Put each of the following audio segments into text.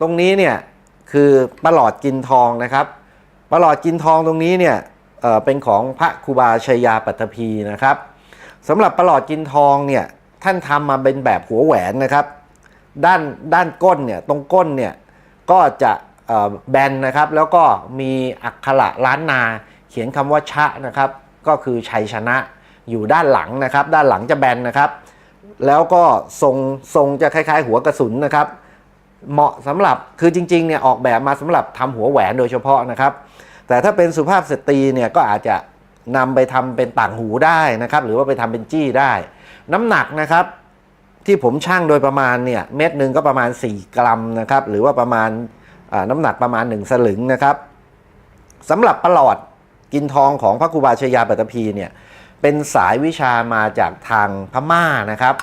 ตรงนี้เนี่ยคือประหลอดกินทองนะครับประหลอดกินทองตรงนี้เนี่ยเเป็นของพระครูบาชัยยาปัตตภีนะครับสำหรับประหลอดกินทองเนี่ยท่านทำมาเป็นแบบหัวแหวนนะครับ ด้านด้านก้นเนี่ยตรงก้นเนี่ยก็จะแบนนะครับ แล้วก็มีอักขระล้านนาเขียนคำว่าชะนะครับ ก็คือชัยชนะอยู่ด้านหลังนะครับ ด้านหลังจะแบนนะครับ แล้วก็ทรงทรงจะคล้าย ๆ หัวกระสุนนะครับ เหมาะสำหรับคือจริงๆเนี่ยออกแบบมาสำหรับทำหัวแหวนโดยเฉพาะนะครับ แต่ถ้าเป็นสุภาพสตรีเนี่ยก็อาจจะนำไปทำเป็นต่างหูได้นะครับ หรือว่าไปทำเป็นจี้ได้ น้ำหนักนะครับ ที่ผมช่างโดยประมาณเนี่ยเม็ดหนึ่งก็ประมาณ 4 กรัมนะครับ หรือว่าประมาณน้ำหนักประมาณ 1 สลึงนะครับสำหรับประหลอดกินทองของพระครูบาชยาปัตตภีเนี่ยเป็นสายวิชามาจากทางพม่านะครับ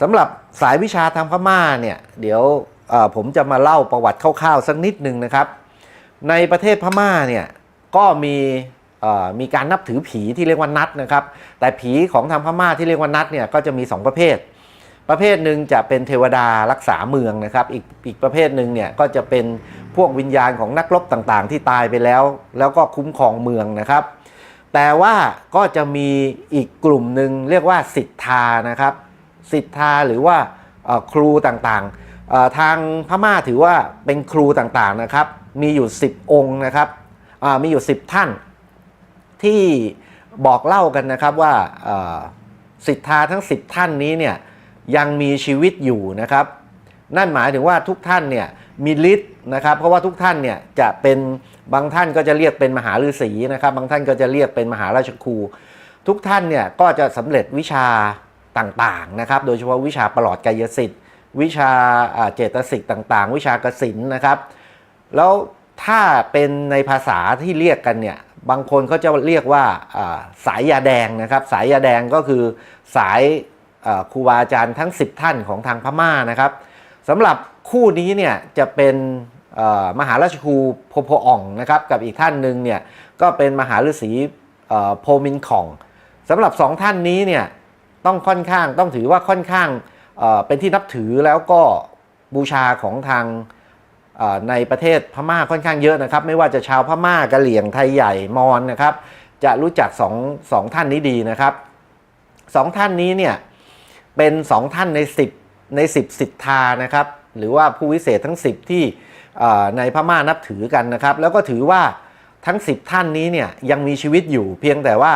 สำหรับสายวิชาทางพม่าเนี่ยเดี๋ยว ผมจะมาเล่าประวัติคร่าวๆสักนิดหนึ่งนะครับ ในประเทศพม่าเนี่ยก็มีมีการนับถือผีที่เรียกว่านัดนะครับ แต่ผีของทางพม่าที่เรียกว่านัดเนี่ยก็จะมี 2 ประเภท ประเภทหนึ่งจะเป็นเทวดารักษาเมืองนะครับ อีกอีกประเภทหนึ่งเนี่ยก็จะเป็นพวกวิญญาณของนักรบต่างๆ ที่ตายไปแล้ว แล้วก็คุ้มครองเมืองนะครับ แต่ว่าก็จะมีอีกกลุ่มหนึ่งเรียกว่าสิทธานะครับ สิทธาหรือว่าครูต่างๆ ทางพม่าถือว่าเป็นครูต่างๆนะครับ มีอยู่ 10 องค์นะครับมีอยู่ 10 ท่าน ที่บอกเล่ากันนะครับว่าสิทธาทั้ง 10 ท่านนี้เนี่ยยังมีชีวิตอยู่นะครับ นั่นหมายถึงว่าทุกท่านเนี่ยมีฤทธิ์นะครับ เพราะว่าทุกท่านเนี่ยจะเป็นบางท่านก็จะเรียกเป็นมหาฤาษีนะครับ บางท่านก็จะเรียกเป็นมหาราชครู ทุกท่านเนี่ยก็จะสำเร็จวิชาต่างๆนะครับ โดยเฉพาะวิชาประหลอดกายสิทธิ วิชาเจตสิกต่างๆ วิชากสินนะครับ แล้วถ้าเป็นในภาษาที่เรียกกันเนี่ยบางคนเขาจะเรียกว่าสายยาแดงนะครับ สายยาแดงก็คือสายครูบาอาจารย์ทั้ง 10 ท่านของทางพม่านะครับสำหรับคู่นี้เนี่ยจะเป็นมหาราชครูโพโพอ่องนะครับกับอีกท่านหนึ่งเนี่ยก็เป็นมหาฤาษีโพมินของสำหรับสองท่านนี้เนี่ยต้องค่อนข้างต้องถือว่าค่อนข้าง เป็นที่นับถือแล้วก็บูชาของทางในประเทศพม่าค่อนข้างเยอะนะครับ ไม่ว่าจะชาวพม่ากะเหลี่ยงไทยใหญ่มอญนะครับ จะรู้จักสองสองท่านนี้ดีนะครับสองท่านนี้เนี่ยเป็นสองท่านใน10ใน10สิทธานะครับ หรือว่าผู้วิเศษทั้ง10ที่ในพม่านับถือกันนะครับ แล้วก็ถือว่าทั้ง10ท่านนี้เนี่ยยังมีชีวิตอยู่เพียงแต่ว่า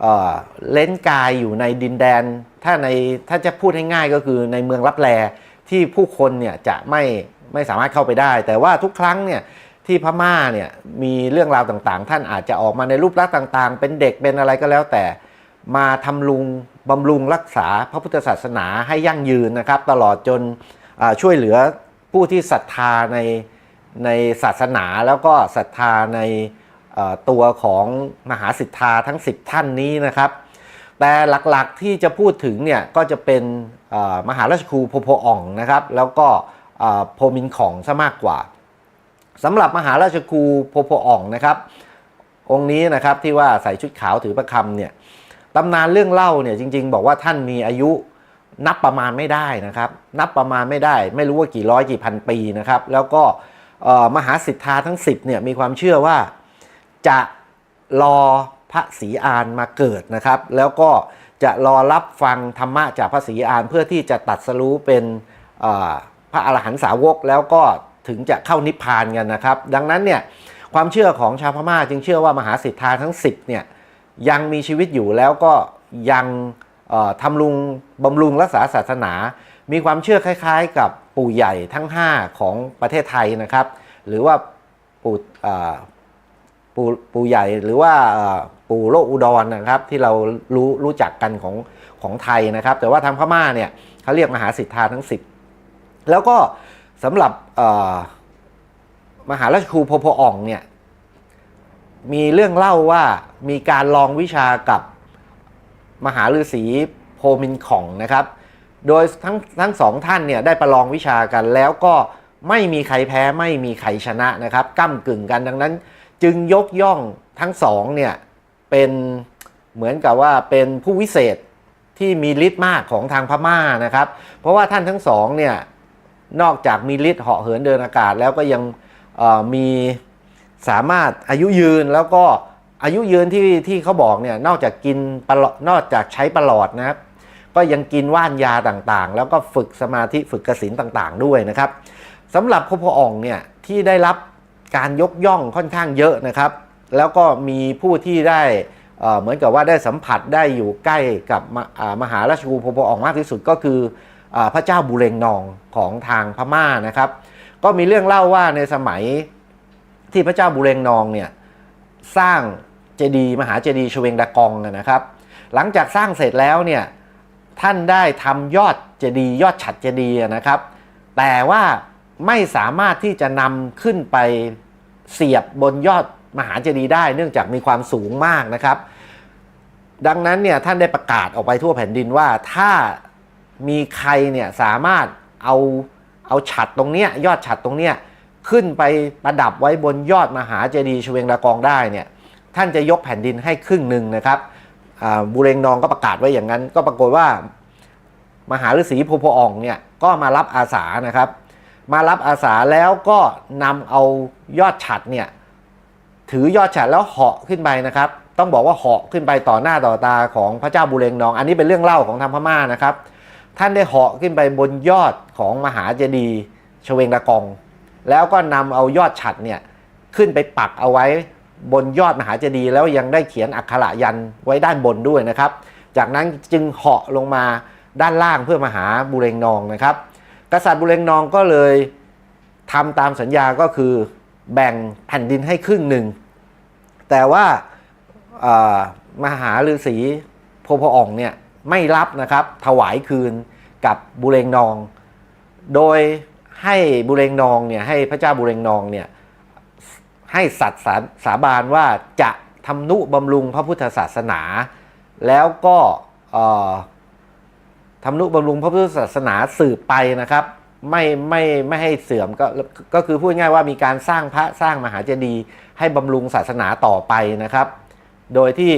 เอ่อเล้นกายอยู่ในดินแดน ถ้าในถ้าจะพูดให้ง่ายก็คือในเมืองรับแลที่ผู้คนเนี่ยจะไม่ไม่สามารถเข้าไปได้ แต่ว่าทุกครั้งเนี่ยที่พม่าเนี่ยมีเรื่องราวต่างๆ ท่านอาจจะออกมาในรูปลักษณ์ต่าง ๆ เป็นเด็กเป็นอะไรก็แล้วแต่มาทำลุงบำรุงรักษาพระพุทธศาสนาให้ยั่งยืนนะครับ ตลอดจนช่วยเหลือผู้ที่ศรัทธาในในศาสนาแล้วก็ศรัทธาในตัวของมหาสิทธาทั้ง 10 ท่านนี้นะครับ แต่หลักๆที่จะพูดถึงเนี่ยก็จะเป็นมหาราชครูโพโพอ่องนะครับ แล้วก็โพมินของซะมากกว่าสำหรับมหาราชครูโพโพอ่องนะครับ องค์นี้นะครับที่ว่าใส่ชุดขาวถือประคำเนี่ยตำนานเรื่องเล่าเนี่ยจริง ๆ บอกว่าท่านมีอายุนับประมาณไม่ได้นะครับ นับประมาณไม่ได้ ไม่รู้ว่ากี่ร้อยกี่พันปีนะครับ แล้วก็มหาสิทธาทั้ง 10เนี่ยมีความเชื่อว่าจะรอ ระศรีอานมาเกิดนะครับ แล้วก็จะรอรับฟังธรรมะจากพระศรีอานเพื่อที่จะตัดสรู้เป็นพระอรหันตสาวกแล้วก็ถึงจะเข้านิพพานกันนะครับ ดังนั้นเนี่ยความเชื่อของชาวพม่าจึงเชื่อว่ามหาสิทธาทั้ง 10เนี่ยยังมีชีวิตอยู่แล้วก็ยังทำรุงบำรุงรักษาศาสนา มีความเชื่อคล้ายๆ กับปู่ใหญ่ทั้ง 5 ของประเทศไทยนะครับ หรือว่าปู่ ปู่ปู่ใหญ่หรือว่าปู่โลกอุดรนะครับ ที่เรารู้รู้จักกันของของไทยนะครับ แต่ว่าทางพม่าเนี่ยเขาเรียกมหาสิทธาทั้ง 10 แล้วก็สำหรับมหาราชครูโพโพอ่องเนี่ยมีเรื่องเล่าว่ามีการลองวิชากับมหาฤาษีโพมินของนะครับ โดยทั้งทั้งสองท่านเนี่ยได้ประลองวิชากันแล้วก็ไม่มีใครแพ้ไม่มีใครชนะนะครับก้ากึ่งกันดังนั้น จึงยกย่องทั้งสองเนี่ยเป็นเหมือนกับว่าเป็นผู้วิเศษที่มีฤทธิ์มากของทางพม่านะครับ เพราะว่าท่านทั้งสองเนี่ยนอกจากมีฤทธิ์เหาะเหินเดินอากาศแล้วก็ยังมีสามารถอายุยืนแล้วก็อายุยืนที่ที่เขาบอกเนี่ยนอกจากกินปลอดนอกจากใช้ประหลอดนะครับก็ยังกินว่านยาต่างๆ แล้วก็ฝึกสมาธิฝึกกสินต่างๆ ด้วยนะครับสำหรับพพอ่องเนี่ยที่ได้รับ การยกย่องค่อนข้างเยอะนะครับ แล้วก็มีผู้ที่ได้เหมือนกับว่าได้สัมผัสได้อยู่ใกล้กับมมหาราชครูพพอองมากที่สุดก็คืออพระเจ้าบุเรงนองของทางพม่านะครับ ก็มีเรื่องเล่าว่าในสมัยที่พระเจ้าบุเรงนองเนี่ยสร้างเจดีย์มหาเจดีย์ชเวงดากองนะครับ หลังจากสร้างเสร็จแล้วเนี่ยท่านได้ทำยอดเจดีย์ยอดฉัดเจดีย์นะครับ แต่ว่า ไม่สามารถที่จะนำขึ้นไปเสียบบนยอดมหาเจดีย์ได้ เนื่องจากมีความสูงมากนะครับ ดังนั้นเนี่ยท่านได้ประกาศออกไปทั่วแผ่นดินว่าถ้ามีใครเนี่ยสามารถเอาเอาฉัดตรงเนี้ยยอดฉัดตรงเนี้ยขึ้นไปประดับไว้บนยอดมหาเจดีย์ชเวงดากองได้เนี่ยท่านจะยกแผ่นดินให้ครึ่งหนึ่งนะครับบุเรงนองก็ประกาศไว้อย่างนั้น ก็ปรากฏว่ามหาฤาษีโพโพอ่องเนี่ยก็มารับอาสานะครับ มารับอาสาแล้วก็นำเอายอดฉัดเนี่ยถือยอดฉัดแล้วเหาะขึ้นไปนะครับ ต้องบอกว่าเหาะขึ้นไปต่อหน้าต่อตาของพระเจ้าบุเรงนอง อันนี้เป็นเรื่องเล่าของทางพม่านะครับ ท่านได้เหาะขึ้นไปบนยอดของมหาเจดีย์ชเวงดากอง แล้วก็นำเอายอดฉัดเนี่ยขึ้นไปปักเอาไว้บนยอดมหาเจดีย์แล้วยังได้เขียนอักขระยันไว้ด้านบนด้วยนะครับ จากนั้นจึงเหาะลงมาด้านล่างเพื่อมาหาบุเรงนองนะครับ กษัตริย์บุเรงนองก็เลยทำตามสัญญาก็คือแบ่งแผ่นดินให้ครึ่งหนึ่ง แต่ว่ามหาฤาษีโพพอ่องเนี่ยไม่รับนะครับถวายคืนกับบุเรงนอง โดยให้บุเรงนองเนี่ยให้พระเจ้าบุเรงนองเนี่ยให้สัตย์สาสาบานว่าจะทำนุบำรุงพระพุทธศาสนา แล้วก็ ทำนุบำรุงพระพุทธศาสนาสืบไปนะครับ ไม่ไม่ไม่ให้เสื่อมก็ก็คือพูดง่ายว่ามีการสร้างพระสร้างมหาเจดีย์ให้บำรุงศาสนาต่อไปนะครับ โดยที่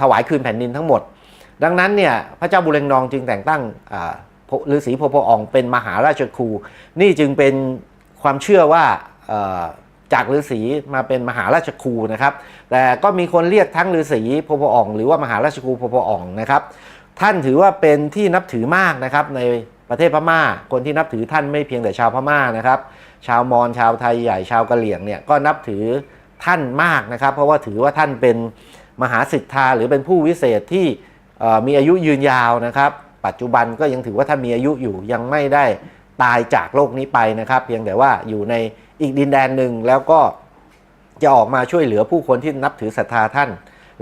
ถวายคืนแผ่นดินทั้งหมด ดังนั้นเนี่ยพระเจ้าบุเรงนองจึงแต่งตั้งฤาษีโพโพอ่องเป็นมหาราชครู นี่จึงเป็นความเชื่อว่าจากฤาษีมาเป็นมหาราชครูนะครับ แต่ก็มีคนเรียกทั้งฤาษีโพโพอ่องหรือว่ามหาราชครูโพโพอ่องนะครับ ท่านถือว่าเป็นที่นับถือมากนะครับในประเทศพม่า คนที่นับถือท่านไม่เพียงแต่ชาวพม่านะครับ ชาวมอญชาวไทยใหญ่ชาวกะเหรี่ยงเนี่ยก็นับถือท่านมากนะครับ เพราะว่าถือว่าท่านเป็นมหาสิทธาหรือเป็นผู้วิเศษที่มีอายุยืนยาวนะครับ ปัจจุบันก็ยังถือว่าท่านมีอายุอยู่ยังไม่ได้ตายจากโลกนี้ไปนะครับ เพียงแต่ว่าอยู่ในอีกดินแดนหนึ่งแล้วก็จะออกมาช่วยเหลือผู้คนที่นับถือศรัทธาท่าน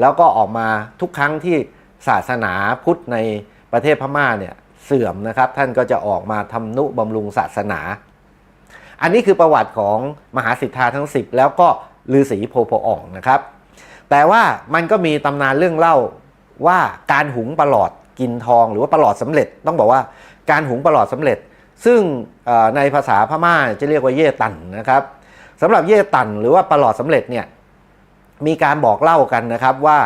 แล้วก็ออกมาทุกครั้งที่ ศาสนาพุทธในประเทศพม่าเนี่ยเสื่อมนะครับ ท่านก็จะออกมาทำนุบำรุงศาสนา อันนี้คือประวัติของมหาสิทธาทั้ง 10 แล้วก็ฤาษีโพโพอ่องนะครับ แต่ว่ามันก็มีตำนานเรื่องเล่าว่าการหุงประหลอดกินทองหรือว่าประหลอดสำเร็จ ต้องบอกว่าการหุงประหลอดสำเร็จ ซึ่งในภาษาพม่าจะเรียกว่าเย่ตันนะครับสำหรับเย่ตันหรือว่าประหลอดสำเร็จเนี่ยมีการบอกเล่ากันนะครับว่า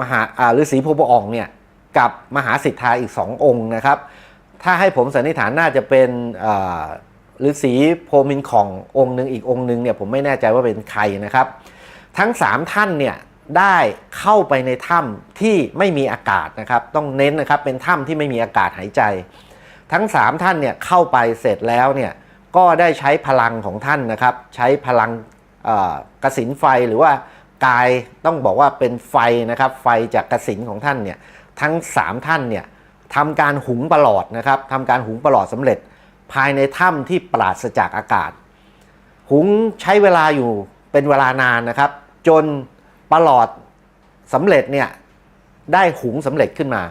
มหาฤาษีโพโพอ่องเนี่ยกับมหาสิทธาอีกสององค์นะครับ ถ้าให้ผมสันนิษฐานน่าจะเป็นฤาษีโพมินขององค์หนึ่งอีกองค์หนึ่งเนี่ยผมไม่แน่ใจว่าเป็นใครนะครับ ทั้ง 3 ท่านเนี่ยได้เข้าไปในถ้ำที่ไม่มีอากาศนะครับ ต้องเน้นนะครับเป็นถ้ำที่ไม่มีอากาศหายใจ ทั้ง 3 ท่านเนี่ยเข้าไปเสร็จแล้วเนี่ยก็ได้ใช้พลังของท่านนะครับ ใช้พลังเอ่อกสินไฟหรือว่า กายต้องบอกว่าเป็นไฟนะครับไฟจากกระสินของท่านเนี่ยทั้ง 3 ท่านเนี่ยทำการหุงประหลอดนะครับทำการหุงประหลอดสำเร็จ ภายในถ้ำที่ปราศจากอากาศ หุงใช้เวลาอยู่เป็นเวลานานนะครับ จนประหลอดสำเร็จเนี่ยได้หุงสำเร็จขึ้นมา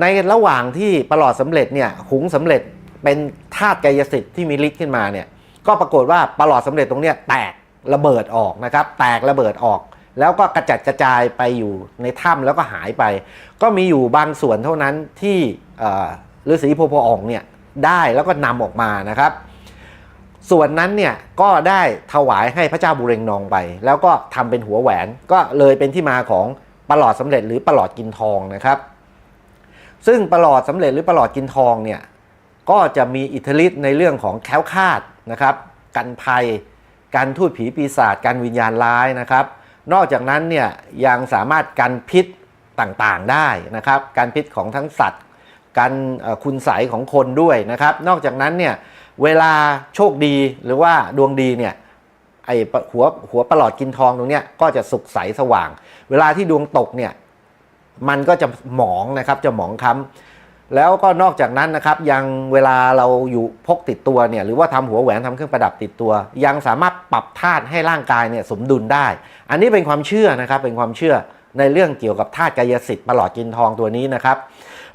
ในระหว่างที่ประหลอดสำเร็จเนี่ยหุงสำเร็จเป็นธาตุกายสิทธิ์ที่มีฤทธิ์ขึ้นมาเนี่ยก็ปรากฏว่าประหลอดสำเร็จตรงเนี้ยแตก ระเบิดออกนะครับ แตกระเบิดออก แล้วก็กระจัดกระจายไปอยู่ในถ้ำแล้วก็หายไป ก็มีอยู่บางส่วนเท่านั้นที่ฤาษีโพโพอ่องเนี่ยได้แล้วก็นำออกมานะครับ ส่วนนั้นเนี่ยก็ได้ถวายให้พระเจ้าบุเรงนองไป แล้วก็ทำเป็นหัวแหวน ก็เลยเป็นที่มาของประหลอดสำเร็จหรือประหลอดกินทองนะครับ ซึ่งประหลอดสำเร็จหรือประหลอดกินทองเนี่ยก็จะมีอิทธิฤทธิ์ในเรื่องของแคล้วคลาดนะครับ กันภัย การทูตผีปีศาจการวิญญาณร้ายนะครับ นอกจากนั้นเนี่ยยังสามารถกันพิษต่างๆได้นะครับการพิษของทั้งสัตว์การคุณใสของคนด้วยนะครับ นอกจากนั้นเนี่ยเวลาโชคดีหรือว่าดวงดีเนี่ยไอหัวหัวประหลอดกินทองตรงเนี้ยก็จะสุกใสสว่าง เวลาที่ดวงตกเนี่ยมันก็จะหมองนะครับจะหมองคล้ำ แล้วก็นอกจากนั้นนะครับยังเวลาเราอยู่พกติดตัวเนี่ยหรือว่าทำหัวแหวนทำเครื่องประดับติดตัว ยังสามารถปรับธาตุให้ร่างกายเนี่ยสมดุลได้ อันนี้เป็นความเชื่อนะครับเป็นความเชื่อในเรื่องเกี่ยวกับธาตุกายสิทธิ์ประหลอดกินทองตัวนี้นะครับ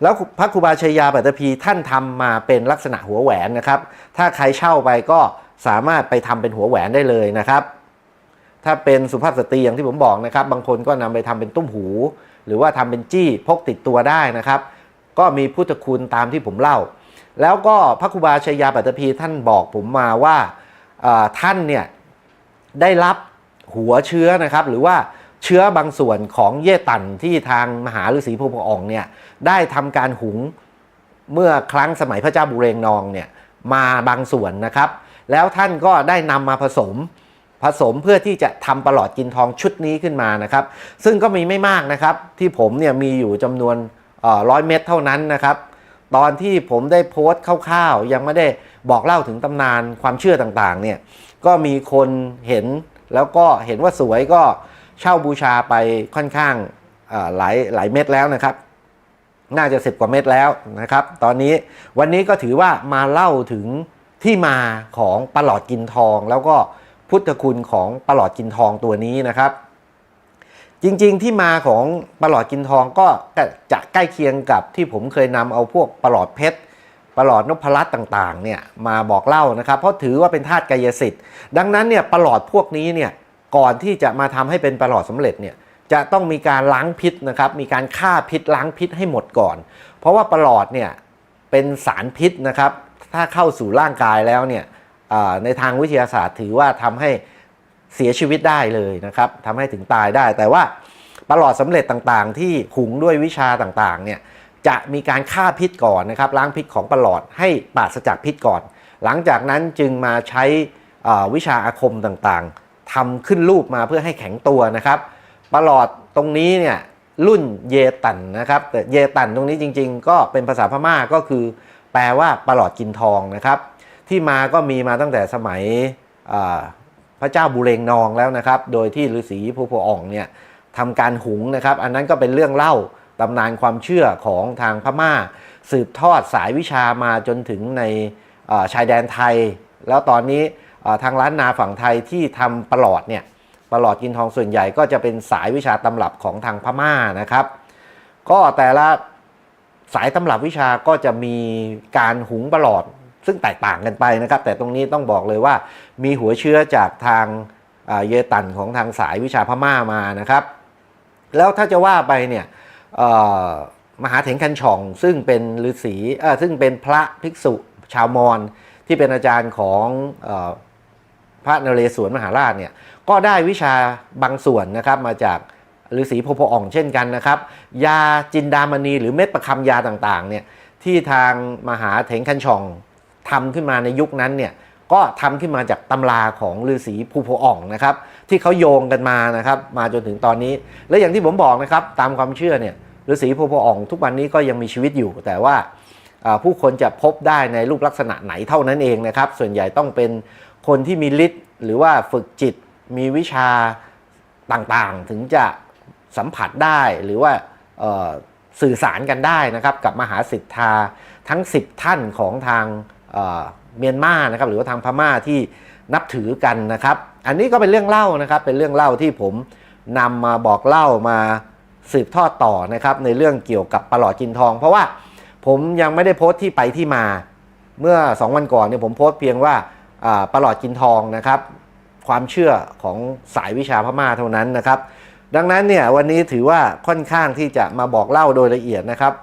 แล้วพระครูบาชัยยาปัตตภีท่านทำมาเป็นลักษณะหัวแหวนนะครับ ถ้าใครเช่าไปก็สามารถไปทำเป็นหัวแหวนได้เลยนะครับ ถ้าเป็นสุภาพสตรีอย่างที่ผมบอกนะครับ บางคนก็นำไปทำเป็นตุ้มหู หรือว่าทำเป็นจี้พกติดตัวได้นะครับ ก็มีพุทธคุณตามที่ผมเล่า แล้วก็พระครูบาชัยยาปัตตภีท่านบอกผมมาว่าท่านเนี่ยได้รับหัวเชื้อนะครับ หรือว่าเชื้อบางส่วนของเย่ตันที่ทางมหาฤาษีโพธิ์อ่องเนี่ยได้ทำการหุงเมื่อครั้งสมัยพระเจ้าบุเรงนองเนี่ยมาบางส่วนนะครับ แล้วท่านก็ได้นำมาผสมผสมเพื่อที่จะทำประหลอดกินทองชุดนี้ขึ้นมานะครับ ซึ่งก็มีไม่มากนะครับ ที่ผมเนี่ยมีอยู่จำนวน ร้อยเม็ดเท่านั้นนะครับ ตอนที่ผมได้โพสต์คร่าวๆ ยังไม่ได้บอกเล่าถึงตำนานความเชื่อต่างๆเนี่ยก็มีคนเห็นแล้วก็เห็นว่าสวยก็เช่าบูชาไปค่อนข้างหลายหลายเม็ดแล้วนะครับ น่าจะสิบกว่าเม็ดแล้วนะครับ ตอนนี้วันนี้ก็ถือว่ามาเล่าถึงที่มาของปลอดกินทอง แล้วก็พุทธคุณของปลอดกินทองตัวนี้นะครับ จริง ๆ ที่มาของประหลอดกินทองก็จะใกล้เคียงกับที่ผมเคยนำเอาพวกประหลอดเพชรประหลอดนพรัตน์ต่างๆเนี่ยมาบอกเล่านะครับ เพราะถือว่าเป็นธาตุกายสิทธิ์ ดังนั้นเนี่ยประหลอดพวกนี้เนี่ยก่อนที่จะมาทำให้เป็นประหลอดสำเร็จเนี่ยจะต้องมีการล้างพิษนะครับมีการฆ่าพิษล้างพิษให้หมดก่อน เพราะว่าประหลอดเนี่ยเป็นสารพิษนะครับ ถ้าเข้าสู่ร่างกายแล้วเนี่ยในทางวิทยาศาสตร์ถือว่าทำให้ เสียชีวิตได้เลยนะครับทำให้ถึงตายได้ แต่ว่าประหลอดสำเร็จต่างๆ ที่หุงด้วยวิชาต่างๆเนี่ยจะมีการฆ่าพิษก่อนนะครับล้างพิษของประหลอดให้ปราศจากพิษก่อน หลังจากนั้นจึงมาใช้วิชาอาคมต่างๆทำขึ้นรูปมาเพื่อให้แข็งตัวนะครับประหลอดตรงนี้เนี่ยรุ่นเยตันนะครับแต่เยตันตรงนี้จริง ๆ ก็เป็นภาษาพม่าก็คือ แปลว่าประหลอดกินทองนะครับ ที่มาก็มีมาตั้งแต่สมัยอ พระเจ้าบุเรงนองแล้วนะครับ โดยที่ฤาษีภูโพอ่องเนี่ยทำการหุงนะครับ อันนั้นก็เป็นเรื่องเล่าตำนานความเชื่อของทางพม่า สืบทอดสายวิชามาจนถึงในชายแดนไทย แล้วตอนนี้ทางร้านนาฝั่งไทยที่ทำประหลอดเนี่ยประหลอดกินทองส่วนใหญ่ก็จะเป็นสายวิชาตำรับของทางพม่านะครับ ก็แต่ละสายตำรับวิชาก็จะมีการหุงประหลอด ซึ่งแตกต่างกันไปนะครับ แต่ตรงนี้ต้องบอกเลยว่า มีหัวเชื้อจากทางเยตันของทางสายวิชาพม่ามานะครับ แล้วถ้าจะว่าไปเนี่ยมหาเถรคันช่อง ซึ่งเป็นฤาษีซึ่งเป็นพระภิกษุชาวมอญที่เป็นอาจารย์ของอพระนเรศวรมหาราชเนี่ยก็ได้วิชาบางส่วนนะครับมาจากฤาษีโพโพอ่องเช่นกันนะครับ ยาจินดามณีหรือเม็ดประคำยาต่างๆเนี่ยที่ทางมหาเถงคันช่อง ทำขึ้นมาในยุคนั้นเนี่ยก็ทำขึ้นมาจากตำราของฤาษีภูโพอ่องนะครับ ที่เขาโยงกันมานะครับ มาจนถึงตอนนี้ และอย่างที่ผมบอกนะครับ ตามความเชื่อเนี่ยฤาษีภูโพอ่องทุกวันนี้ก็ยังมีชีวิตอยู่ แต่ว่าผู้คนจะพบได้ในรูปลักษณะไหนเท่านั้นเองนะครับ ส่วนใหญ่ต้องเป็นคนที่มีฤทธิ์หรือว่าฝึกจิตมีวิชาต่างๆ ถึงจะสัมผัสได้หรือว่าสื่อสารกันได้นะครับ กับมหาสิทธาทั้ง 10 ท่านของทาง เมียนมานะครับหรือว่าทางพม่าที่นับถือกันนะครับ อันนี้ก็เป็นเรื่องเล่านะครับเป็นเรื่องเล่าที่ผมนำมาบอกเล่ามาสืบทอดต่อนะครับในเรื่องเกี่ยวกับประหลอดกินทอง เพราะว่าผมยังไม่ได้โพสต์ที่ไปที่มาเมื่อ 2 วันก่อนเนี่ยผมโพสต์เพียงว่าอ่าประหลอดกินทองนะครับ ความเชื่อของสายวิชาพม่าเท่านั้นนะครับ ดังนั้นเนี่ยวันนี้ถือว่าค่อนข้างที่จะมาบอกเล่าโดยละเอียดนะครับ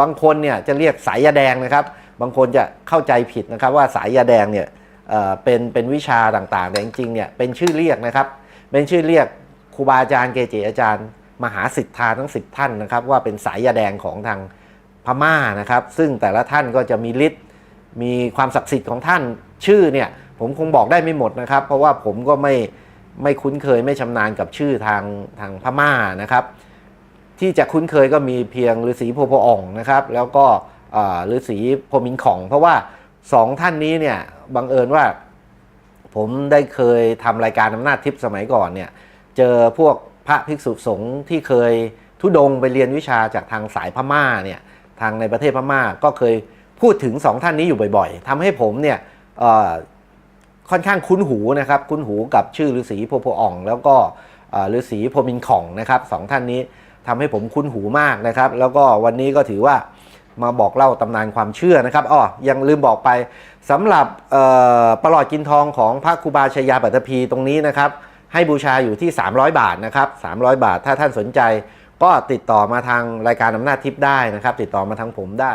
บางคนเนี่ยจะเรียกสายยาแดงนะครับ บางคนจะเข้าใจผิดนะครับว่าสายยาแดงเนี่ยเเป็นเป็นวิชาต่างๆ แต่จริงๆเนี่ยเป็นชื่อเรียกนะครับ เป็นชื่อเรียกครูบาอาจารย์เกจิอาจารย์ มหาสิทธาทั้ง 10 ท่านนะครับว่าเป็นสายยาแดงของทางพม่านะครับ ซึ่งแต่ละท่านก็จะมีฤทธิ์มีความศักดิ์สิทธิ์ของท่านชื่อเนี่ยผมคงบอกได้ไม่หมดนะครับ เพราะว่าผมก็ไม่ไม่คุ้นเคยไม่ชำนาญกับชื่อทางทางพม่านะครับ ที่จะคุ้นเคยก็มีเพียงฤาษีโพโพอ่องนะครับ แล้วก็ ฤาษีโพมินของ เพราะว่าสองท่านนี้เนี่ยบังเอิญว่า ผมได้เคยทำรายการอำนาจทิพย์สมัยก่อนเนี่ยเจอพวกพระภิกษุสงฆ์ที่เคยทุดงไปเรียนวิชาจากทางสายพม่าเนี่ยทางในประเทศพม่าก็เคยพูดถึงสองท่านนี้อยู่บ่อยๆทำให้ผมเนี่ยค่อนข้างคุ้นหูนะครับ คุ้นหูกับชื่อฤาษีโพโพอ่อง แล้วก็เอ่อฤาษีโพมินของนะครับสองท่านนี้ทำให้ผมคุ้นหูมากนะครับ แล้วก็วันนี้ก็ถือว่า มาบอกเล่าตำนานความเชื่อนะครับอ๋อยังลืมบอกไปสำหรับประหลอดกินทองของพระครูบาชยาปัตตภีตรงนี้นะครับ ให้บูชาอยู่ที่ 300 บาทนะครับ 300 บาทถ้าท่านสนใจ ก็ติดต่อมาทางรายการอำนาจทิพย์ได้นะครับ ติดต่อมาทางผมได้